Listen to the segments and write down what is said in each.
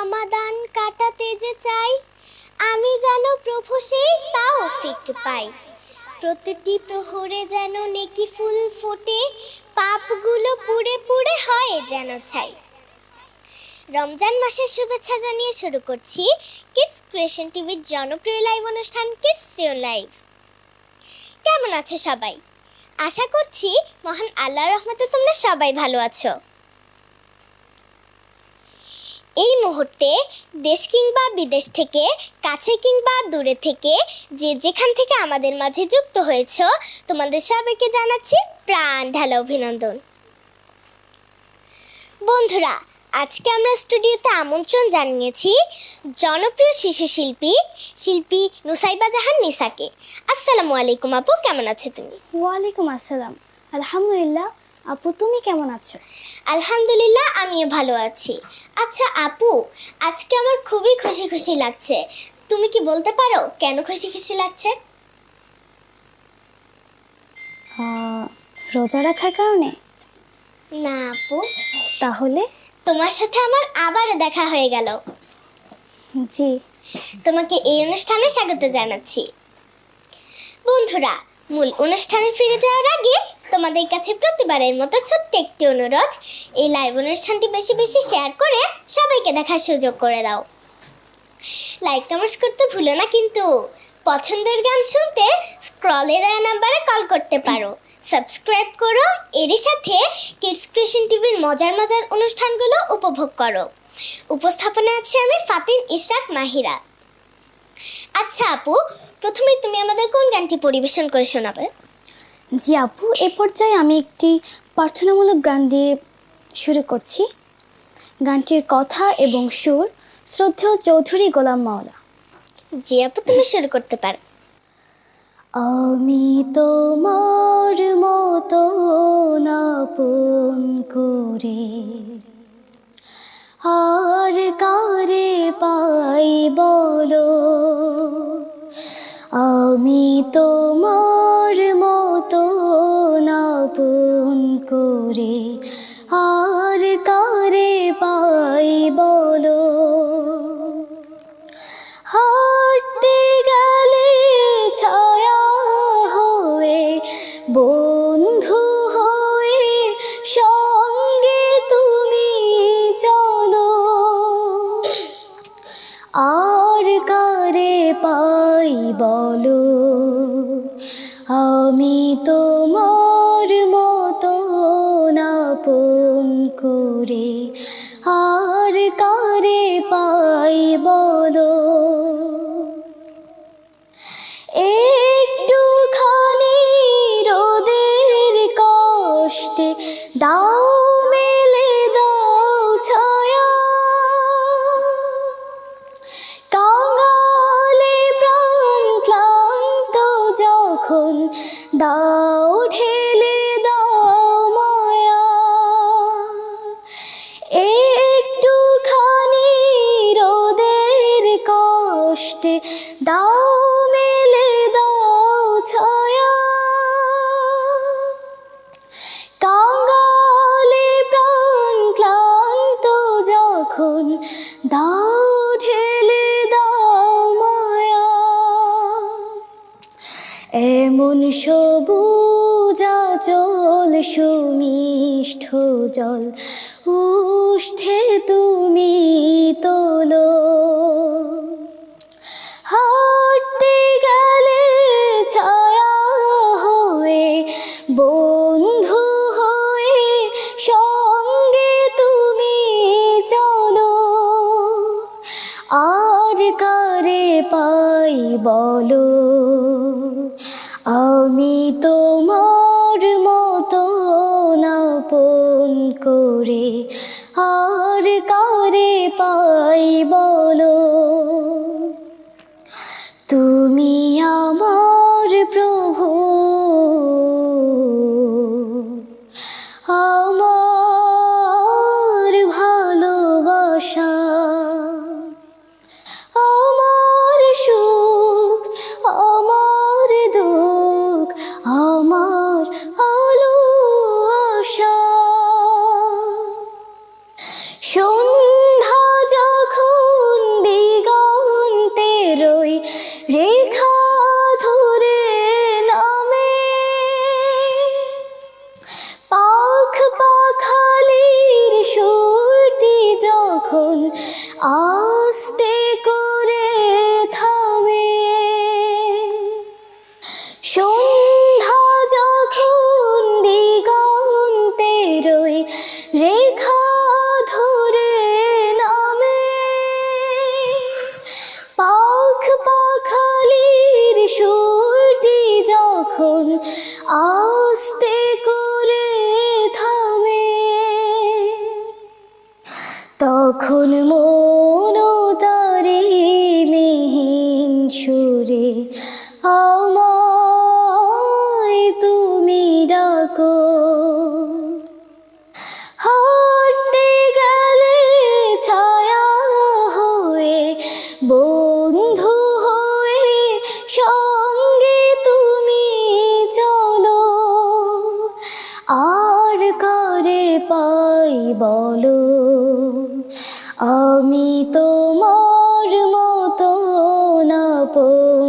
রমাদান কাটাতে যে চাই, আমি যেন প্রভু সেই তাও ফিক পাই। প্রতিটি প্রহরে যেন নেকি ফুল ফোটে, পাপগুলো পুড়ে পুড়ে হয় যেন ছাই। রমজান মাসের শুভেচ্ছা জানিয়ে শুরু করছি কিডস ক্রিয়েশন টিভির জনপ্রিয় লাইভ অনুষ্ঠান কিডস রিও লাইভ। কেমন আছো সবাই? আশা করছি মহান আল্লাহর রহমতে তোমরা সবাই ভালো আছো। এই মুহূর্তে দেশ কিংবা বিদেশ থেকে, কাছে কিংবা দূরে থেকে, যে যেখান থেকে আমাদের মাঝে যুক্ত হয়েছ, তোমাদের সবাইকে জানাচ্ছি প্রাণ ঢালা অভিনন্দন। বন্ধুরা, আজকে আমরা স্টুডিওতে আমন্ত্রণ জানিয়েছি জনপ্রিয় শিশু শিল্পী শিল্পী নুসাইবা জাহান নিসাকে। আসসালামু আলাইকুম আপু, কেমন আছো তুমি? ওয়ালাইকুম আসসালাম। আলহামদুলিল্লাহ আপু তুমি কেমন আছো? আলহামদুলিল্লাহ আমিও ভালো আছি। আচ্ছা আপু আজকে আমার খুবই খুশি খুশি লাগছে। তুমি কি বলতে পারো কেন খুশি খুশি লাগছে? রোজা রাখার কারণে? না আপু। তাহলে? তোমার সাথে আমার আবার দেখা হয়ে গেল। জি। তোমাকে এই অনুষ্ঠানে স্বাগত জানাচ্ছি। বন্ধুরা মূল অনুষ্ঠানে ফিরে যাওয়ার আগে তোমাদের কাছে প্রতিবারের মতো ছোট্ট একটি অনুরোধ, এই লাইভ অনুষ্ঠানটি বেশি বেশি শেয়ার করে সবাইকে দেখার সুযোগ করে দাও। লাইক কমেন্টস করতে ভুলো না কিন্তু পছন্দের গান শুনতে স্ক্রলে নাম্বারে কল করতে পারো। সাবস্ক্রাইব করো, এরই সাথে কিডস ক্রিয়েশন টিভির মজার মজার অনুষ্ঠানগুলো উপভোগ করো। উপস্থাপনা আছে আমি ফাতিন ইশরাক মাহিরা। আচ্ছা আপু প্রথমে তুমি আমাদের কোন গানটি পরিবেশন করে শোনাবে? জি আপু, এ পর্যায়ে আমি একটি প্রার্থনামূলক গান দিয়ে শুরু করছি। গানটির কথা এবং সুর শ্রদ্ধেয় চৌধুরী গোলাম মাওলা। জি আপু, তুমি শুরু করতে পারো। আমি তোমার মতো নাপন করে আর কারে পাই বলো। আমি তোমার করে আর চল সুমিষ্ঠ জল উষ্ঠে তুমি তোলো। হাঁটতে গেলে ছায়া হয়ে, বন্ধু হয়ে সঙ্গে তুমি চলো। আর কারে পাই বলো? করে আর কারে পাই বলো? তুমি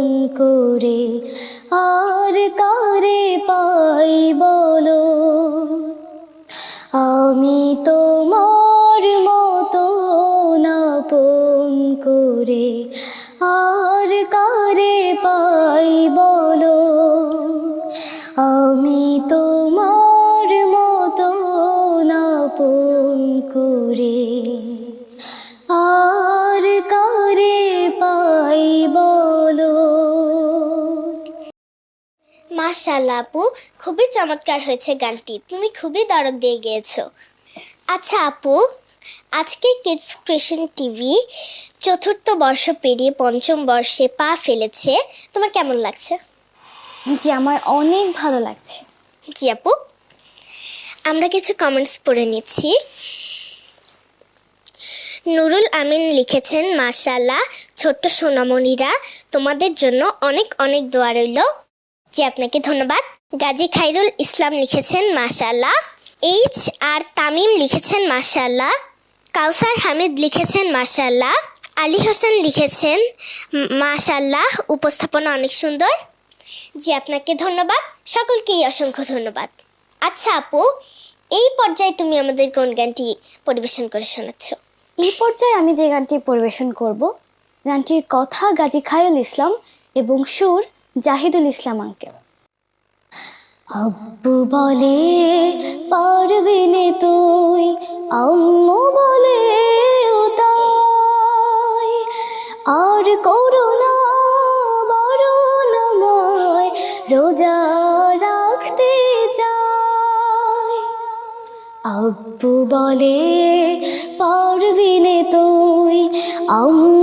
নাপন করে আর কারে পাই বলো? আমি তোমার মতো না নাপন করে আর মাশাল্লাহ আপু খুবই চমৎকার হয়েছে গানটি। তুমি খুবই দরদ দিয়ে গিয়েছো। আচ্ছা আপু আজকে কিডস ক্রিশন টিভি চতুর্থ বর্ষ পেরিয়ে পঞ্চম বর্ষে পা ফেলেছে। তোমার কেমন লাগছে? জি আমার অনেক ভালো লাগছে। জি আপু আমরা কিছু কমেন্টস পড়ে নিচ্ছি। নুরুল আমিন লিখেছেন মাশাল্লাহ ছোট্ট সোনামণিরা তোমাদের জন্য অনেক অনেক দোয়া রইল। জি, আপনাকে ধন্যবাদ। গাজী খাইরুল ইসলাম লিখেছেন মাশাল্লাহ এইচ আর তামিম লিখেছেন মাশাল্লাহ কাউসার হামিদ লিখেছেন মাশাল্লাহ আলী হোসেন লিখেছেন "ম- মাশাল্লাহ উপস্থাপনা অনেক সুন্দর। জি, আপনাকে ধন্যবাদ। সকলকেই অসংখ্য ধন্যবাদ। আচ্ছা আপু, এই পর্যায়ে তুমি আমাদের কোন গানটি পরিবেশন করে শোনাচ্ছ? এই পর্যায়ে আমি যে গানটি পরিবেশন করব, গানটির কথা গাজী খায়ুল ইসলাম এবং সুর জাহিদুল ইসলাম আঙ্কেল। আব্বু বলে, পারবি নে তুই। আম্মু বলে তাই আর করোনা বরণময় রোজা রাখতে চাই। আব্বু বলে, পারবি নে তুই। আম্মু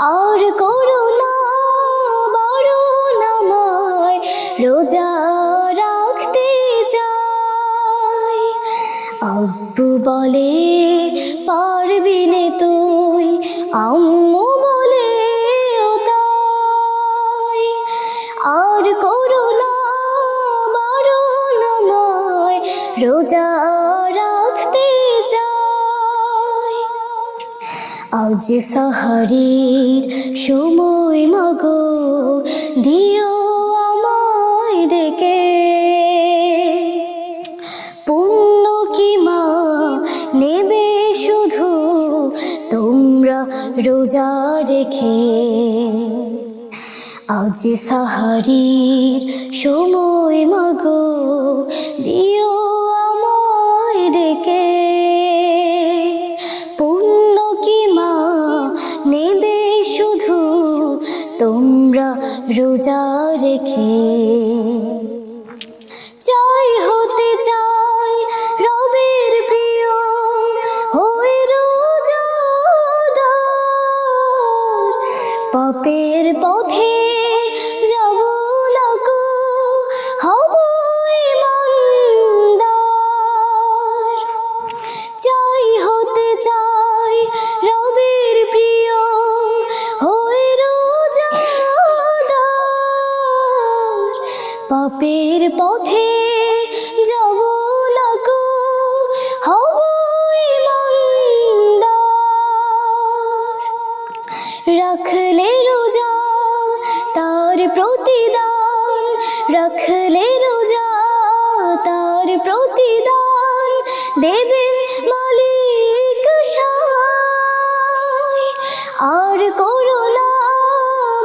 আর করো না বরণ আমায় রোজা রাখতে চাই। আব্বু বলে সাহারির সময় মাগো, দিও আমায় ডেকে। পুণ্য কি মা, নেবে শুধু তোমরা রোজা রেখে। আজ সাহারির সময় মাগো, দিও রাখলে রোজা তার প্রতিদান দেবেন মালিক আর করোনা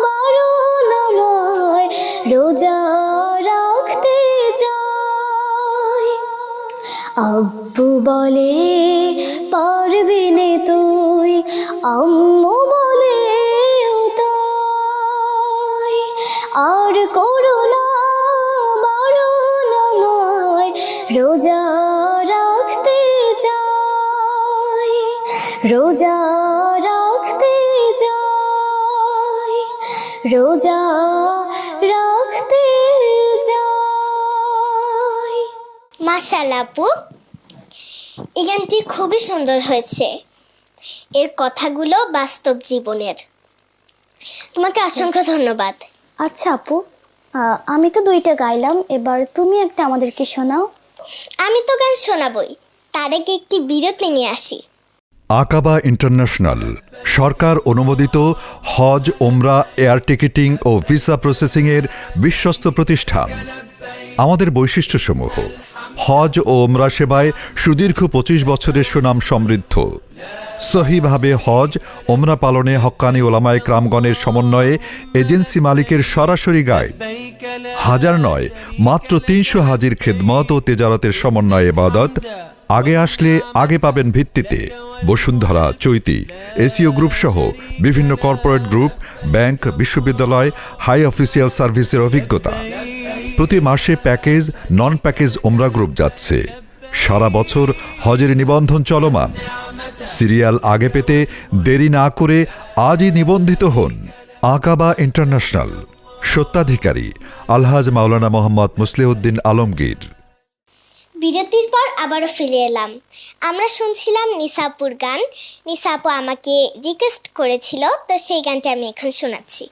বারণ আমায় রোজা রাখতে চাই। আব্বু বলে, পারবি নে তুই, আম্মু রোজা রাখতে চাই রোজা রাখতে চাই মাশাল্লাহ আপু এই গানটি খুবই সুন্দর হয়েছে। এর কথাগুলো বাস্তব জীবনের। তোমাকে অসংখ্য ধন্যবাদ। আচ্ছা আপু আমি তো দুইটা গাইলাম এবার তুমি একটা আমাদেরকে শোনাও। আমি তো গান শোনাবই তার আগে একটি বিরতি নিয়ে আসি। আকাবা ইন্টারন্যাশনাল, সরকার অনুমোদিত হজ ওমরা এয়ার টিকিটিং ও ভিসা প্রসেসিংয়ের বিশ্বস্ত প্রতিষ্ঠান। আমাদের বৈশিষ্ট্যসমূহ, হজ ও ওমরা সেবায় সুদীর্ঘ পঁচিশ বছরের সুনাম সমৃদ্ধ। সহিভাবে হজ ওমরা পালনে হক্কানি ওলামায় ক্রামগণের সমন্বয়ে এজেন্সি মালিকের সরাসরি গাইড হাজার নয়, মাত্র তিনশো হাজির খেদমত ও তেজারতের সমন্বয়ে এবাদত আগে আসলে আগে পাবেন ভিত্তিতে। বসুন্ধরা, চৈতি এসিও গ্রুপ সহ বিভিন্ন কর্পোরেট গ্রুপ, ব্যাংক, বিশ্ববিদ্যালয়, হাই অফিসিয়াল সার্ভিসের অভিজ্ঞতা। প্রতি মাসে প্যাকেজ নন প্যাকেজ ওমরা গ্রুপ যাচ্ছে। সারা বছর হজের নিবন্ধন চলমান। সিরিয়াল আগে পেতে দেরি না করে আজই নিবন্ধিত হন। আকাবা ইন্টারন্যাশনাল। সত্ত্বাধিকারী আলহাজ মাওলানা মোহাম্মদ মুসলিউদ্দিন আলমগীর। বিরতির পর আবারও ফিরে এলাম। আমরা শুনছিলাম নিসাপুর গান। নিসাপু আমাকে রিকোয়েস্ট করেছিল, তো সেই গানটা আমি এখন শোনাচ্ছি।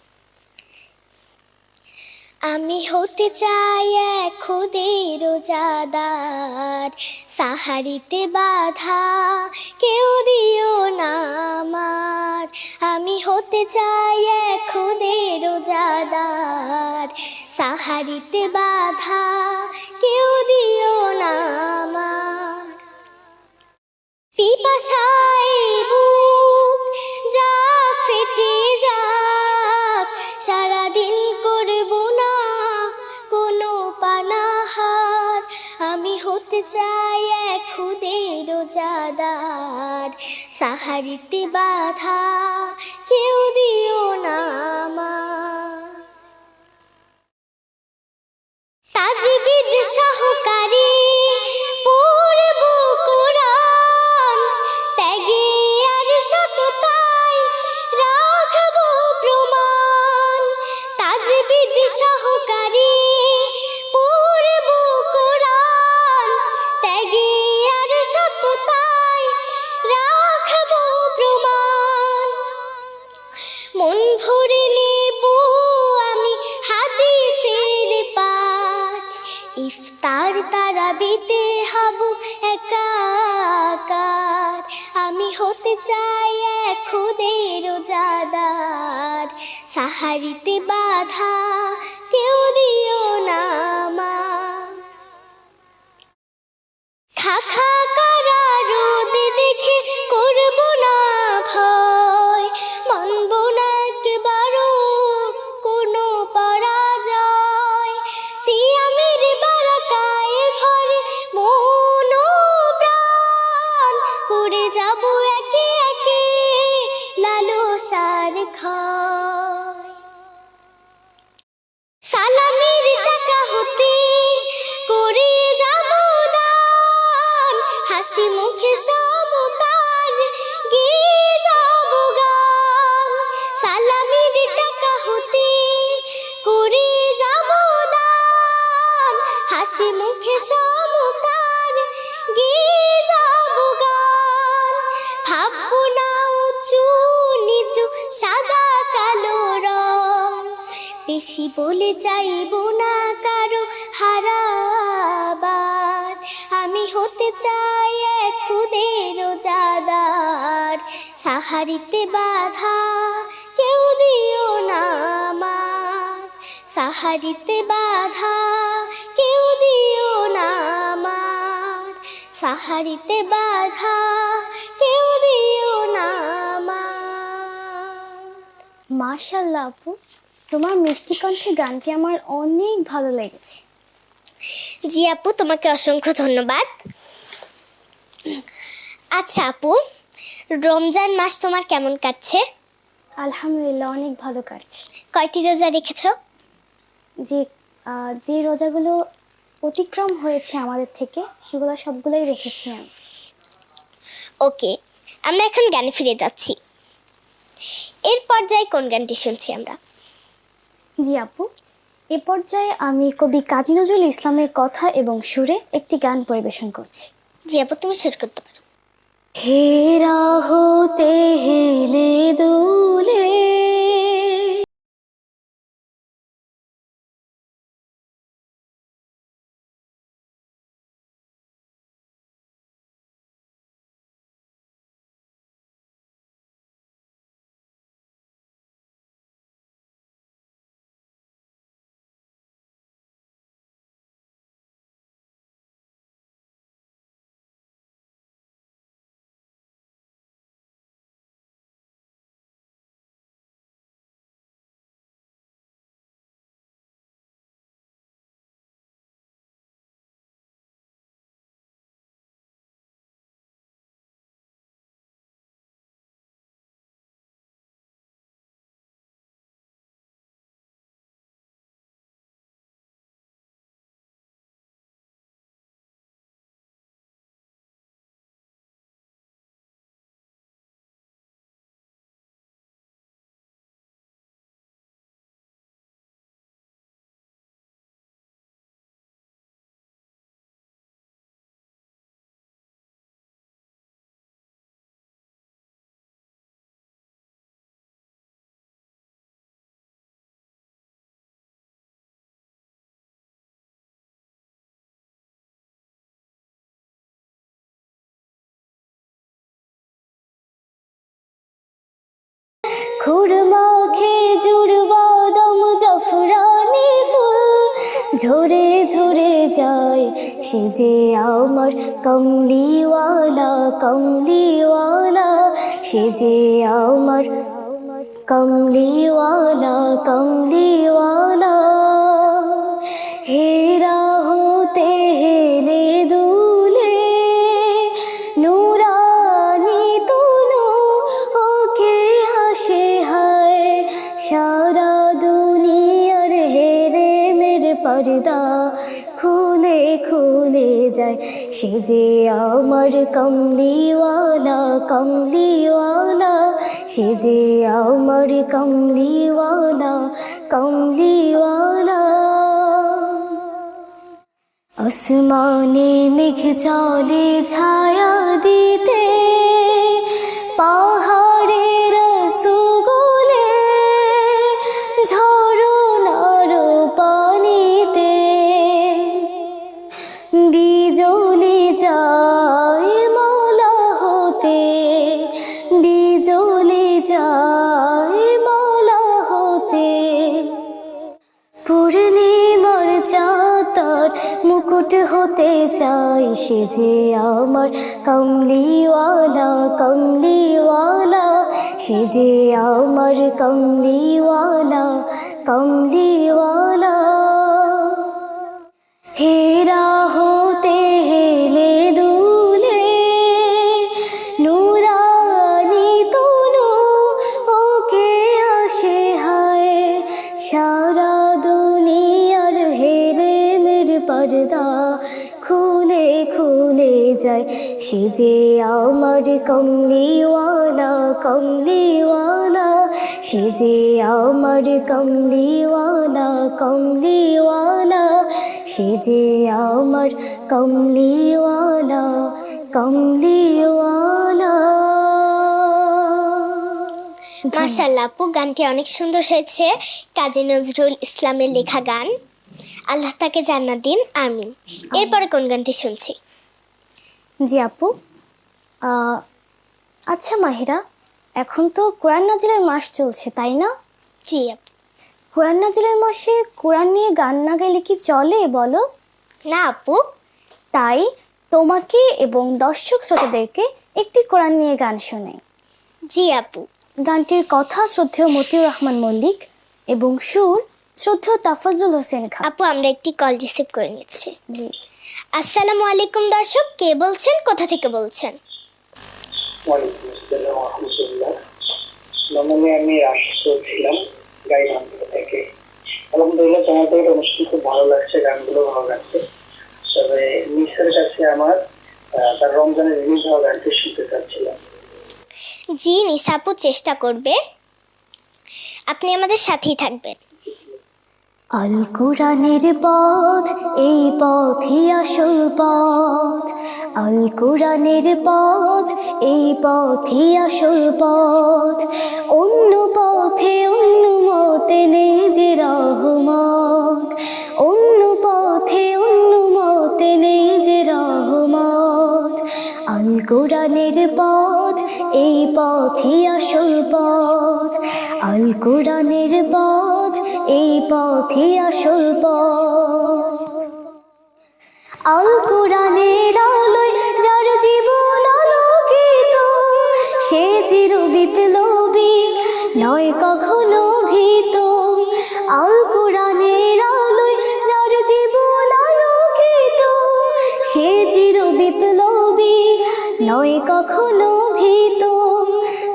আমি হতে চাই এক খুদে রোজাদার সাহারিতে বাধা কেউ দিও না আমার। আমি হতে চাই এক খুদে রোজাদার সাহারিতে বাধা কেউ দিও না আমার। পিপাসায় বুক যাক ফেটে যাক, সারাদিন করব না কোনো পানাহার। আমি হতে চাই এক খুদে রোজাদার, সাহারিতে বাধা কেউ দিও না আমার। সাহারিতে বাধা কেউ দিও না। সাদা কালো রং। বেশি বলে চাইব না কারও হারাবার। আমি হতে চাই খুদের জাদার। সাহারিতে বাধা কেউ দিও না আমার। সাহারিতে বাধা কেউ দিও না আমার। সাহারিতে বাধা কেউ দিও না মাশাল্লাহ আপু তোমার মিষ্টি কণ্ঠে গানটি আমার অনেক ভালো লেগেছে। জি আপু তোমাকে অসংখ্য ধন্যবাদ। আচ্ছা আপু রমজান মাস তোমার কেমন কাটছে? আলহামদুলিল্লাহ অনেক ভালো কাটছে। কয়টি রোজা রেখেছ? যে যে রোজাগুলো অতিক্রম হয়েছে আমাদের থেকে সেগুলো সবগুলোই রেখেছি আমি। ওকে আমরা এখন গানে ফিরে যাচ্ছি। এর পর্যায়ে কোন গানটি শুনছি আমরা? জি আপু এ পর্যায়ে আমি কবি কাজী নজরুল ইসলামের কথা এবং সুরে একটি গান পরিবেশন করছি। জি আপু তুমি শুরু করতে পারো। হেরা হতে হেলে দুলে ঝরে ঝরে যায়। সে যে আমার কমলিওয়ালা কমলিওয়ালা। সে যে আমার কমলিওয়ালা কমলিওয়ালা। সে যে আমার কমলিওয়ালা কমলিওয়ালা। সে যে আমার কমলিওয়ালা কমলিওয়ালা। আসমানে মেঘ চলে ছায়া দিতে পাহাড়ের যায় মালা হতে। পূর্ণিমার চাতার মুকুট হতে চাই সে যে আমার কমলিওয়ালা কমলিওয়ালা। সে যে আমার কমলিওয়ালা কমলিওয়ালা। হেরা হতে হেলে দুলে সে যে আমার কমলিওয়ালা কমলিওয়ালা। সে যে আমার কমলিওয়ালা কমলিওয়ালা। সে যে আমার কমলিওয়ালা কমলিওয়ালা। মাশাল্লাহ আপু গানটি অনেক সুন্দর হয়েছে। কাজী নজরুল ইসলামের লেখা গান। আল্লাহ তাকে জান্নাত দিন আমিন। এরপরে কোন গানটি শুনছি? জি আপু। আচ্ছা মাহিরা এখন তো কোরআন নাজিলের মাস চলছে তাই না? জি আপু। কোরআন নাজিলের মাসে কোরআন নিয়ে গান না গাইলে কি চলে বলো? না আপু। তাই তোমাকে এবং দর্শক শ্রোতাদেরকে একটি কোরআন নিয়ে গান শোনাই। জি আপু। গানটির কথা শ্রদ্ধেয় মতিউর রহমান মল্লিক এবং সুর শ্রদ্ধেয় তাফাজুল হোসেন খান। আপু আমরা একটি কল রিসিভ করে নিচ্ছি। জি। আসসালামু আলাইকুম দর্শক কে বলছেন কোথা থেকে বলছেন? আমি রাষ্ট্র ছিলাম গাইবান্ধ থেকে। আলহামদুলিল্লাহ তোমাদের অনুষ্ঠান খুব ভালো লাগছে গানগুলো ভালো লাগছে। তবে নিসার কাছে আমার তার রমজানের রিলিজ হওয়া গানটি শুনতে চাচ্ছিলাম। জি নিসাপু চেষ্টা করবে। আপনি আমাদের সাথেই থাকবেন। আল কোরআনের পথ, এই পথই আসল পথ। আল কোরআনের পথ, এই পথই আসল পথ। অন্য পথে অন্য মতে নেই যে রহমত। অন্য পথে অন্য মতে নেই যে রহমত। আল কোরআনের পথ, এই পথই আসল পথ। আল কোরআনের পথ এই পথই আসল পথ। আল কোরআনের আলোয় যার জীবন আলোকিত, সে চির বিপ্লবী নয় কখনো ভীত। আল কোরআনের আলোয় যার জীবন আলোকিত, সে চির বিপ্লবী নয় কখনো ভীত।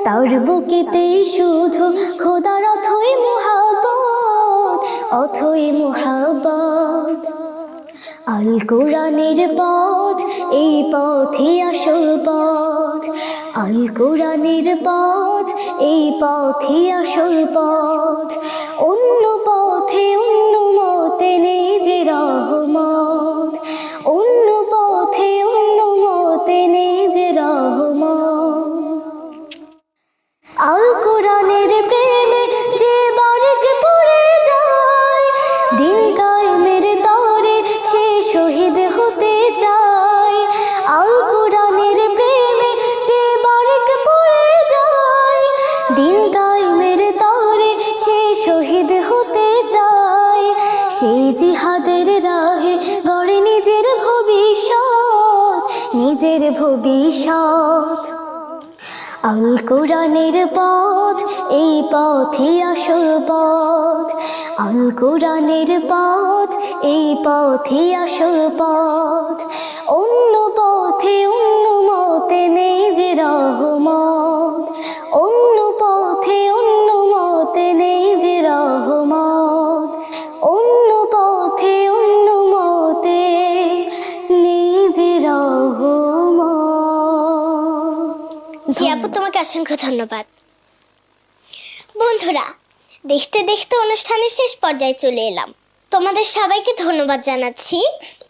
তার বুকেতেই শুধু মোহাবত অথই মোহাবত আল কোরআনের পথ, এই পথই আসল পথ। আল কোরআনের পথ, এই পথই আসল পথ। অন্য পথে কোরআনের পথ, এই পথই আসল পথ। আল কোরআনের পথ, এই পথই আসল পথ। অন্য পথে অসংখ্য ধন্যবাদ। বন্ধুরা দেখতে দেখতে অনুষ্ঠানের শেষ পর্যায়ে চলে এলাম। তোমাদের সবাইকে ধন্যবাদ জানাচ্ছি।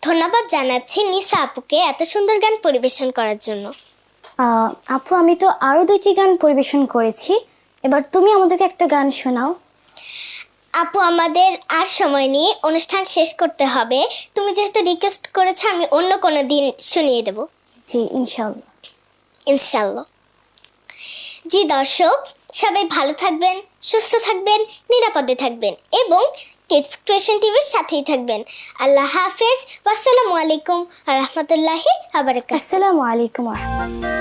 ধন্যবাদ জানাচ্ছি নিসা আপুকে এত সুন্দর গান পরিবেশন করার জন্য। আপু আমি তো আরও দুইটি গান পরিবেশন করেছি। এবার তুমি আমাদেরকে একটা গান শোনাও। আপু আমাদের আর সময় নিয়ে অনুষ্ঠান শেষ করতে হবে। তুমি যেহেতু রিকোয়েস্ট করেছ আমি অন্য কোনো দিন শুনিয়ে দেব। জি ইনশাল্লাহ ইনশাল্লাহ জি দর্শক, সবাই ভালো থাকবেন, সুস্থ থাকবেন, নিরাপদে থাকবেন এবং কিডস ক্রিয়েশন টিভির সাথেই থাকবেন। আল্লাহ হাফেজ আসসালামু আলাইকুম আর রহমতুল্লাহি আবার আসসালামু আলাইকুম রহমতুল্লাহ